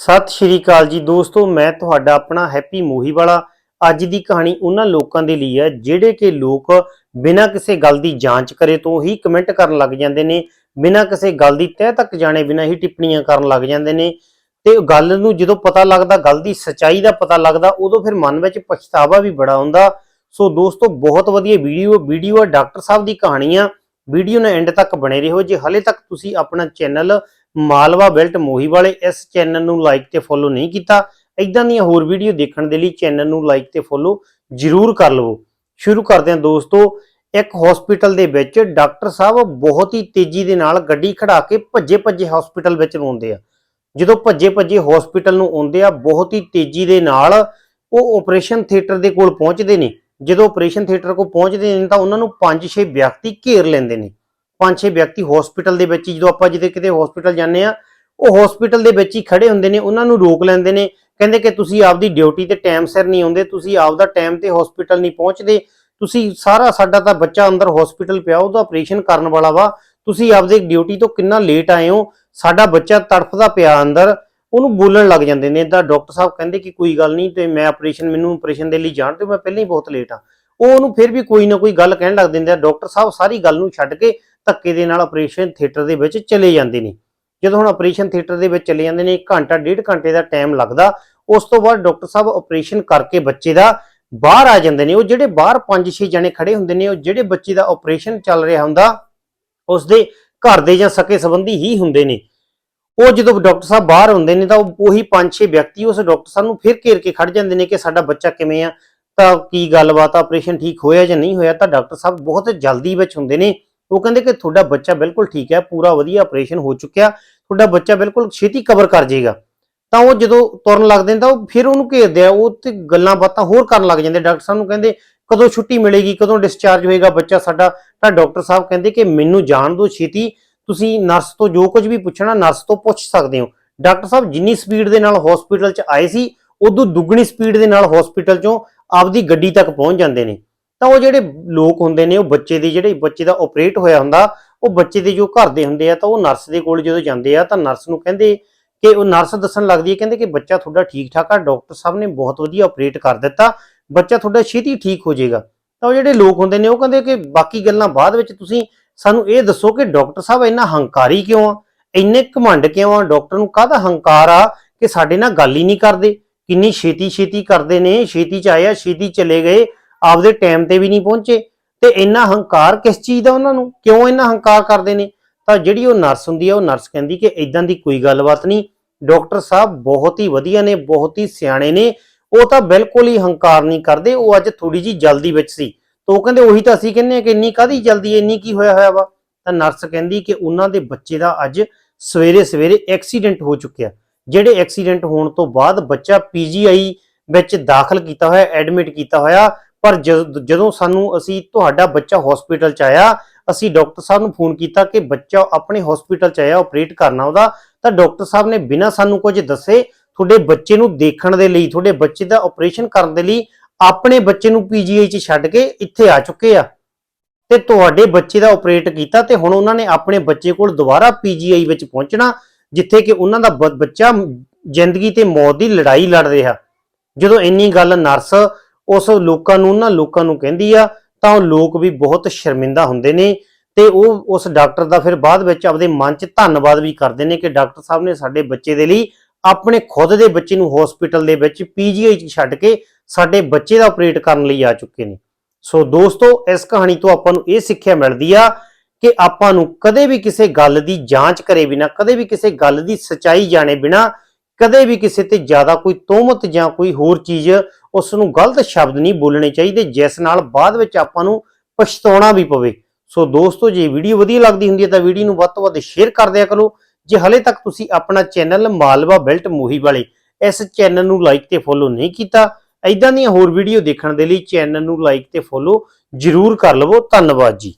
ਸਤਿ ਸ਼੍ਰੀ ਅਕਾਲ ਜੀ ਦੋਸਤੋ, ਮੈਂ ਤੁਹਾਡਾ ਆਪਣਾ ਹੈਪੀ ਮੋਹੀ ਵਾਲਾ ਅੱਜ ਦੀ ਕਹਾਣੀ ਉਹਨਾਂ ਲੋਕਾਂ ਦੇ ਲਈ ਹੈ, ਜਿਹੜੇ ਕਿ ਲੋਕ ਬਿਨਾਂ ਕਿਸੇ ਗੱਲ ਦੀ ਜਾਂਚ ਕਰੇ ਤੋਂ ਹੀ ਕਮੈਂਟ ਕਰਨ ਲੱਗ ਜਾਂਦੇ ਨੇ, ਬਿਨਾਂ ਕਿਸੇ ਗੱਲ ਦੀ ਤਹਿ ਤੱਕ ਜਾਣੇ ਬਿਨਾਂ ਹੀ ਟਿੱਪਣੀਆਂ ਕਰਨ ਲੱਗ ਜਾਂਦੇ ਨੇ। ਤੇ ਗੱਲ ਨੂੰ ਜਦੋਂ ਪਤਾ ਲੱਗਦਾ, ਗੱਲ ਦੀ ਸਚਾਈ ਦਾ ਪਤਾ ਲੱਗਦਾ, ਉਦੋਂ ਫਿਰ ਮਨ ਵਿੱਚ ਪਛਤਾਵਾ ਵੀ ਬੜਾ ਹੁੰਦਾ। ਸੋ ਦੋਸਤੋ, ਬਹੁਤ ਵਧੀਆ ਵੀਡੀਓ ਵੀਡੀਓ ਹੈ ਡਾਕਟਰ ਸਾਹਿਬ ਦੀ ਕਹਾਣੀ ਆ। ਵੀਡੀਓ ਨੂੰ ਐਂਡ ਤੱਕ ਬਣੇ ਰਹੋ, ਜੇ ਹਲੇ ਤੱਕ ਤੁਸੀਂ ਆਪਣਾ ਚੈਨਲ ਮਾਲਵਾ ਬੈਲਟ ਮੋਹੀ ਵਾਲੇ ਇਸ ਚੈਨਲ ਨੂੰ ਲਾਈਕ ਤੇ ਫੋਲੋ ਨਹੀਂ ਕੀਤਾ ਇਦਾਂ ਦੀਆਂ ਹੋਰ ਵੀਡੀਓ ਦੇਖਣ ਦੇ ਲਈ ਚੈਨਲ ਨੂੰ ਲਾਈਕ ਤੇ ਫੋਲੋ ਜ਼ਰੂਰ ਕਰ ਲਵੋ। ਸ਼ੁਰੂ ਕਰਦੇ ਹਾਂ ਦੋਸਤੋ, ਇੱਕ ਹਸਪੀਟਲ ਦੇ ਵਿੱਚ ਡਾਕਟਰ ਸਾਹਿਬ ਬਹੁਤ ਹੀ ਤੇਜ਼ੀ ਦੇ ਨਾਲ ਗੱਡੀ ਖੜਾ ਕੇ ਭੱਜੇ ਭੱਜੇ ਹਸਪੀਟਲ ਵਿੱਚ ਨੂੰ ਆ। ਜਦੋਂ ਭੱਜੇ ਭੱਜੇ ਹਸਪੀਟਲ ਨੂੰ ਆਉਂਦੇ ਆ, ਬਹੁਤ ਹੀ ਤੇਜ਼ੀ ਦੇ ਨਾਲ ਉਹ ਆਪਰੇਸ਼ਨ ਥੀਏਟਰ ਦੇ ਕੋਲ ਪਹੁੰਚਦੇ ਨੇ। ਜਦੋਂ ਆਪਰੇਸ਼ਨ ਥੀਏਟਰ ਕੋਲ ਪਹੁੰਚਦੇ ਨੇ ਤਾਂ ਉਹਨਾਂ ਨੂੰ 5-6 ਵਿਅਕਤੀ ਘੇਰ ਲੈਂਦੇ ਨੇ। 5-6 ਵਿਅਕਤੀ ਹਸਪੀਟਲ ਦੇ ਵਿੱਚ ਹੀ, ਜਦੋਂ ਆਪਾਂ ਜਿੱਦੇ ਕਿਤੇ ਹਸਪੀਟਲ ਜਾਂਦੇ ਆ ਉਹ ਹਸਪੀਟਲ ਦੇ ਵਿੱਚ ਹੀ ਖੜੇ ਹੁੰਦੇ ਨੇ, ਉਹਨਾਂ ਨੂੰ ਰੋਕ ਲੈਂਦੇ ਨੇ, ਕਹਿੰਦੇ ਕਿ ਤੁਸੀਂ ਆਪਦੀ ਡਿਊਟੀ ਤੇ ਟਾਈਮ ਸਿਰ ਨਹੀਂ ਆਉਂਦੇ, ਤੁਸੀਂ ਆਪਦਾ ਟਾਈਮ ਤੇ ਹਸਪੀਟਲ ਨਹੀਂ ਪਹੁੰਚਦੇ, ਤੁਸੀਂ ਸਾਰਾ ਸਾਡਾ ਤਾਂ ਬੱਚਾ ਅੰਦਰ ਹਸਪੀਟਲ ਪਿਆ, ਉਹਦਾ ਆਪਰੇਸ਼ਨ ਕਰਨ ਵਾਲਾ ਵਾ, ਤੁਸੀਂ ਆਪਦੇ ਡਿਊਟੀ ਤੋਂ ਕਿੰਨਾ ਲੇਟ ਆਏ ਹੋ, ਸਾਡਾ ਬੱਚਾ ਤੜਫਦਾ ਪਿਆ ਅੰਦਰ, ਉਹਨੂੰ ਬੋਲਣ ਲੱਗ ਜਾਂਦੇ ਨੇ ਤਾਂ ਡਾਕਟਰ ਸਾਹਿਬ ਕਹਿੰਦੇ ਕਿ ਕੋਈ ਗੱਲ ਨਹੀਂ, ਤੇ ਮੈਂ ਆਪਰੇਸ਼ਨ ਮੈਨੂੰ ਆਪਰੇਸ਼ਨ ਦੇ ਲਈ ਜਾਣ ਤੇ ਮੈਂ ਪਹਿਲਾਂ ਹੀ ਬਹੁਤ ਲੇਟ ਆ ਉਹ ਉਹਨੂੰ ਫਿਰ ਵੀ ਕੋਈ ਨਾ ਕੋਈ ਗੱਲ ਕਹਿਣ ਲੱਗ ਦਿੰਦੇ ਆ, ਡਾਕਟਰ ਸਾਹਿਬ ਸਾਰੀ ਗੱਲ ਨੂੰ ਛੱਡ ਕੇ ਧੱਕੇ ਦੇ ਨਾਲ ਆਪਰੇਸ਼ਨ ਥੀਏਟਰ ਦੇ ਵਿੱਚ ਚਲੇ ਜਾਂਦੇ ਨੇ। ਜਦੋਂ ਹੁਣ ਆਪਰੇਸ਼ਨ ਥੀਏਟਰ ਦੇ ਵਿੱਚ ਚਲੇ ਜਾਂਦੇ ਨੇ, ਘੰਟਾ, ਡੇਢ ਘੰਟੇ ਦਾ ਟਾਈਮ ਲੱਗਦਾ, ਉਸ ਤੋਂ ਬਾਅਦ ਡਾਕਟਰ ਸਾਹਿਬ ਆਪਰੇਸ਼ਨ ਕਰਕੇ ਬੱਚੇ ਦਾ ਬਾਹਰ ਆ ਜਾਂਦੇ ਨੇ। ਉਹ ਜਿਹੜੇ ਬਾਹਰ 5-6 ਜਣੇ ਖੜੇ ਹੁੰਦੇ ਨੇ, ਉਹ ਜਿਹੜੇ ਬੱਚੇ ਦਾ ਆਪਰੇਸ਼ਨ ਚੱਲ ਰਿਹਾ ਹੁੰਦਾ ਉਸ ਦੇ ਘਰ ਦੇ ਜਾਂ ਸਕੇ ਸੰਬੰਧੀ ਹੀ ਹੁੰਦੇ ਨੇ। ਉਹ ਜਦੋਂ ਡਾਕਟਰ ਸਾਹਿਬ ਬਾਹਰ ਹੁੰਦੇ ਨੇ, ਤਾਂ ਉਹੀ 5-6 ਵਿਅਕਤੀ ਉਸ ਡਾਕਟਰ ਸਾਹਿਬ ਨੂੰ ਫਿਰ ਘੇਰ ਕੇ ਖੜ ਜਾਂਦੇ ਨੇ ਕਿ ਸਾਡਾ ਬੱਚਾ ਕਿਵੇਂ ਆ, ਤਾਂ ਕੀ ਗੱਲਬਾਤ ਆ ਆਪਰੇਸ਼ਨ ਠੀਕ ਹੋਇਆ ਜਾਂ ਨਹੀਂ ਹੋਇਆ, ਤਾਂ ਡਾਕਟਰ ਸਾਹਿਬ ਬਹੁਤ ਜਲਦੀ ਵਿੱਚ ਹੁੰਦੇ ਨੇ। ਉਹ ਕਹਿੰਦੇ ਕਿ ਤੁਹਾਡਾ ਬੱਚਾ ਬਿਲਕੁਲ ਠੀਕ ਹੈ, ਪੂਰਾ ਵਧੀਆ ਆਪਰੇਸ਼ਨ ਹੋ ਚੁੱਕਿਆ, ਤੁਹਾਡਾ ਬੱਚਾ ਬਿਲਕੁਲ ਛੇਤੀ ਕਵਰ ਕਰ ਜਾਏਗਾ। ਤਾਂ ਉਹ ਜਦੋਂ ਤੁਰਨ ਲੱਗਦੇ ਨੇ ਤਾਂ ਉਹ ਫਿਰ ਉਹਨੂੰ ਘੇਰਦੇ ਆ, ਉਹ ਤੇ ਗੱਲਾਂ ਬਾਤਾਂ ਹੋਰ ਕਰਨ ਲੱਗ ਜਾਂਦੇ। ਡਾਕਟਰ ਸਾਹਿਬ ਨੂੰ ਕਹਿੰਦੇ, ਕਦੋਂ ਛੁੱਟੀ ਮਿਲੇਗੀ, ਕਦੋਂ ਡਿਸਚਾਰਜ ਹੋਏਗਾ ਬੱਚਾ ਸਾਡਾ? ਤਾਂ ਡਾਕਟਰ ਸਾਹਿਬ ਕਹਿੰਦੇ ਕਿ ਮੈਨੂੰ ਜਾਣ ਦਿਓ ਛੇਤੀ, ਤੁਸੀਂ ਨਰਸ ਤੋਂ ਜੋ ਕੁਝ ਵੀ ਪੁੱਛਣਾ ਨਰਸ ਤੋਂ ਪੁੱਛ ਸਕਦੇ ਹੋ। ਡਾਕਟਰ ਸਾਹਿਬ ਜਿੰਨੀ ਸਪੀਡ ਦੇ ਨਾਲ ਹਸਪੀਟਲ 'ਚ ਆਏ ਸੀ, ਉਦੋਂ ਦੁੱਗਣੀ ਸਪੀਡ ਦੇ ਨਾਲ ਹਸਪੀਟਲ 'ਚੋਂ ਆਪਦੀ ਗੱਡੀ ਤੱਕ ਪਹੁੰਚ ਜਾਂਦੇ ਨੇ। ਤਾਂ ਉਹ ਜਿਹੜੇ ਲੋਕ ਹੁੰਦੇ ਨੇ, ਉਹ ਬੱਚੇ ਦੀ ਜਿਹੜੇ ਬੱਚੇ ਦਾ ਆਪਰੇਟ ਹੋਇਆ ਹੁੰਦਾ, ਉਹ ਬੱਚੇ ਦੇ ਜੋ ਘਰ ਦੇ ਹੁੰਦੇ ਆ, ਤਾਂ ਉਹ ਨਰਸ ਦੇ ਕੋਲ ਜਦੋਂ ਜਾਂਦੇ ਆ, ਤਾਂ ਨਰਸ ਨੂੰ ਕਹਿੰਦੇ ਕਿ ਉਹ ਨਰਸ ਦੱਸਣ ਲੱਗਦੀ ਹੈ, ਕਹਿੰਦੇ ਕਿ ਬੱਚਾ ਤੁਹਾਡਾ ਠੀਕ ਠਾਕ ਆ ਡਾਕਟਰ ਸਾਹਿਬ ਨੇ ਬਹੁਤ ਵਧੀਆ ਆਪਰੇਟ ਕਰ ਦਿੱਤਾ, ਬੱਚਾ ਤੁਹਾਡਾ ਛੇਤੀ ਠੀਕ ਹੋ ਜਾਏਗਾ। ਤਾਂ ਉਹ ਜਿਹੜੇ ਲੋਕ ਹੁੰਦੇ ਨੇ, ਉਹ ਕਹਿੰਦੇ ਕਿ ਬਾਕੀ ਗੱਲਾਂ ਬਾਅਦ ਵਿੱਚ ਤੁਸੀਂ ਸਾਨੂੰ ਇਹ ਦੱਸੋ ਕਿ ਡਾਕਟਰ ਸਾਹਿਬ ਇੰਨਾ ਹੰਕਾਰੀ ਕਿਉਂ ਆ? ਇੰਨੇ ਘਮੰਡ ਕਿਉਂ ਆ? ਡਾਕਟਰ ਨੂੰ ਕਾਹਦਾ ਹੰਕਾਰ ਆ ਕਿ ਸਾਡੇ ਨਾਲ ਗੱਲ ਹੀ ਨਹੀਂ ਕਰਦੇ? ਕਿੰਨੀ ਛੇਤੀ ਛੇਤੀ ਕਰਦੇ ਨੇ, ਛੇਤੀ ਚ ਆਇਆ ਛੇਤੀ ਚਲੇ ਗਏ ਆਪਦੇ ਟਾਈਮ ਤੇ ਵੀ ਨਹੀਂ ਪਹੁੰਚੇ ਤੇ ਇੰਨਾ ਹੰਕਾਰ ਕਿਸ ਚੀਜ਼ ਦਾ ਉਹਨਾਂ ਨੂੰ? ਕਿਉਂ ਇੰਨਾ ਹੰਕਾਰ ਕਰਦੇ ਨੇ? ਤਾਂ ਜਿਹੜੀ ਉਹ ਨਰਸ ਹੁੰਦੀ ਆ, ਉਹ ਨਰਸ ਕਹਿੰਦੀ ਕਿ ਇਦਾਂ ਦੀ ਕੋਈ ਗੱਲਬਾਤ ਨਹੀਂ। ਡਾਕਟਰ ਸਾਹਿਬ ਬਹੁਤ ਹੀ ਵਧੀਆ ਨੇ, ਬਹੁਤ ਹੀ ਸਿਆਣੇ ਨੇ। ਉਹ ਤਾਂ ਬਿਲਕੁਲ ਹੀ ਹੰਕਾਰ ਨਹੀਂ ਕਰਦੇ। ਉਹ ਅੱਜ ਥੋੜੀ ਜੀ ਜਲਦੀ ਵਿੱਚ ਸੀ। ਤਾਂ ਉਹ ਕਹਿੰਦੇ ਉਹੀ ਤਾਂ ਅਸੀਂ ਕਹਿੰਦੇ ਆ ਕਿ ਇੰਨੀ ਕਾਦੀ ਜਲਦੀ, ਇੰਨੀ ਕੀ ਹੋਇਆ ਹੋਇਆ ਵਾ? ਤਾਂ ਨਰਸ ਕਹਿੰਦੀ ਕਿ ਉਹਨਾਂ ਦੇ ਬੱਚੇ ਦਾ ਅੱਜ ਸਵੇਰੇ ਸਵੇਰੇ ਐਕਸੀਡੈਂਟ ਹੋ ਚੁੱਕਿਆ। ਜਿਹੜੇ ਐਕਸੀਡੈਂਟ ਹੋਣ ਤੋਂ ਬਾਅਦ ਬੱਚਾ ਪੀਜੀਆਈ ਵਿੱਚ ਦਾਖਲ ਕੀਤਾ ਹੋਇਆ, ਐਡਮਿਟ ਕੀਤਾ ਹੋਇਆ ਪਰ ਜਦ- ਜਦੋਂ ਸਾਨੂੰ ਅਸੀਂ ਤੁਹਾਡਾ ਬੱਚਾ ਹਸਪੀਟਲ ਚ ਆਇਆ, ਅਸੀਂ ਡਾਕਟਰ ਸਾਹਿਬ ਨੂੰ ਫੋਨ ਕੀਤਾ ਕਿ ਬੱਚਾ ਆਪਣੇ ਹਸਪੀਟਲ ਚ ਆਇਆ ਆਪਰੇਟ ਕਰਨਾ ਉਹਦਾ, ਤਾਂ ਡਾਕਟਰ ਸਾਹਿਬ ਨੇ ਬਿਨਾਂ ਸਾਨੂੰ ਕੁਝ ਦੱਸੇ ਤੁਹਾਡੇ ਬੱਚੇ ਨੂੰ ਦੇਖਣ ਦੇ ਲਈ, ਤੁਹਾਡੇ ਬੱਚੇ ਦਾ ਆਪਰੇਸ਼ਨ ਕਰਨ ਦੇ ਲਈ ਆਪਣੇ ਬੱਚੇ ਨੂੰ ਪੀਜੀਆਈ ਚ ਛੱਡ ਕੇ ਇੱਥੇ ਆ ਚੁੱਕੇ ਆ। ਤੇ ਤੁਹਾਡੇ ਬੱਚੇ ਦਾ ਆਪਰੇਟ ਕੀਤਾ ਤੇ ਹੁਣ ਉਹਨਾਂ ਨੇ ਆਪਣੇ ਬੱਚੇ ਕੋਲ ਦੁਬਾਰਾ ਪੀਜੀਆਈ ਵਿੱਚ ਪਹੁੰਚਣਾ, ਜਿੱਥੇ ਕਿ ਉਹਨਾਂ ਦਾ ਬ- ਬੱਚਾ ਜ਼ਿੰਦਗੀ ਤੇ ਮੌਤ ਦੀ ਲੜਾਈ ਲੜ ਰਿਹਾ। ਜਦੋਂ ਇੰਨੀ ਗੱਲ ਨਰਸ ਉਸ ਲੋਕਾਂ ਨੂੰ ਨਾ ਲੋਕਾਂ ਨੂੰ ਕਹਿੰਦੀ ਆ, ਤਾਂ ਉਹ ਲੋਕ ਵੀ ਬਹੁਤ ਸ਼ਰਮਿੰਦਾ ਹੁੰਦੇ ਨੇ ਤੇ ਉਹ ਉਸ ਡਾਕਟਰ ਦਾ ਫਿਰ ਬਾਅਦ ਵਿੱਚ ਆਪਦੇ ਮਨ 'ਚ ਧੰਨਵਾਦ ਵੀ ਕਰਦੇ ਨੇ ਕਿ ਡਾਕਟਰ ਸਾਹਿਬ ਨੇ ਸਾਡੇ ਬੱਚੇ ਦੇ ਲਈ ਆਪਣੇ ਖੁਦ ਦੇ ਬੱਚੇ ਨੂੰ ਹਸਪੀਟਲ ਦੇ ਵਿੱਚ ਪੀਜੀਆਈ 'ਚ ਛੱਡ ਕੇ ਸਾਡੇ ਬੱਚੇ ਦਾ ਆਪਰੇਟ ਕਰਨ ਲਈ ਆ ਚੁੱਕੇ ਨੇ। ਸੋ ਦੋਸਤੋ, ਇਸ ਕਹਾਣੀ ਤੋਂ ਆਪਾਂ ਨੂੰ ਇਹ ਸਿੱਖਿਆ ਮਿਲਦੀ ਆ ਕਿ ਆਪਾਂ ਨੂੰ ਕਦੇ ਵੀ ਕਿਸੇ ਗੱਲ ਦੀ ਜਾਂਚ ਕਰੇ ਬਿਨਾ, ਕਦੇ ਵੀ ਕਿਸੇ ਗੱਲ ਦੀ ਸਚਾਈ ਜਾਣੇ ਬਿਨਾ, ਕਦੇ ਵੀ ਕਿਸੇ ਤੇ ਜ਼ਿਆਦਾ ਕੋਈ ਤੋਮਤ ਜਾਂ ਕੋਈ ਹੋਰ ਚੀਜ਼ ਉਸ ਨੂੰ ਗਲਤ ਸ਼ਬਦ ਨਹੀਂ ਬੋਲਣੇ ਚਾਹੀਦੇ, ਜਿਸ ਨਾਲ ਬਾਅਦ ਵਿੱਚ ਆਪਾਂ ਨੂੰ ਪਛਤਾਉਣਾ ਵੀ ਪਵੇ। ਸੋ ਦੋਸਤੋ, ਜੇ ਵੀਡੀਓ ਵਧੀਆ ਲੱਗਦੀ ਹੁੰਦੀ ਹੈ ਤਾਂ ਵੀਡੀਓ ਨੂੰ ਵੱਧ ਤੋਂ ਵੱਧ ਸ਼ੇਅਰ ਕਰ ਦਿਆ ਕਰੋ। ਜੇ ਹਲੇ ਤੱਕ ਤੁਸੀਂ ਆਪਣਾ ਚੈਨਲ ਮਾਲਵਾ ਬੈਲਟ ਮੋਹੀ ਵਾਲੇ ਇਸ ਚੈਨਲ ਨੂੰ ਲਾਈਕ ਤੇ ਫੋਲੋ ਨਹੀਂ ਕੀਤਾ ਐਦਾਂ ਦੀਆਂ ਹੋਰ ਵੀਡੀਓ ਦੇਖਣ ਦੇ ਲਈ ਚੈਨਲ ਨੂੰ ਲਾਈਕ ਤੇ ਫੋਲੋ ਜ਼ਰੂਰ ਕਰ ਲਵੋ। ਧੰਨਵਾਦ ਜੀ।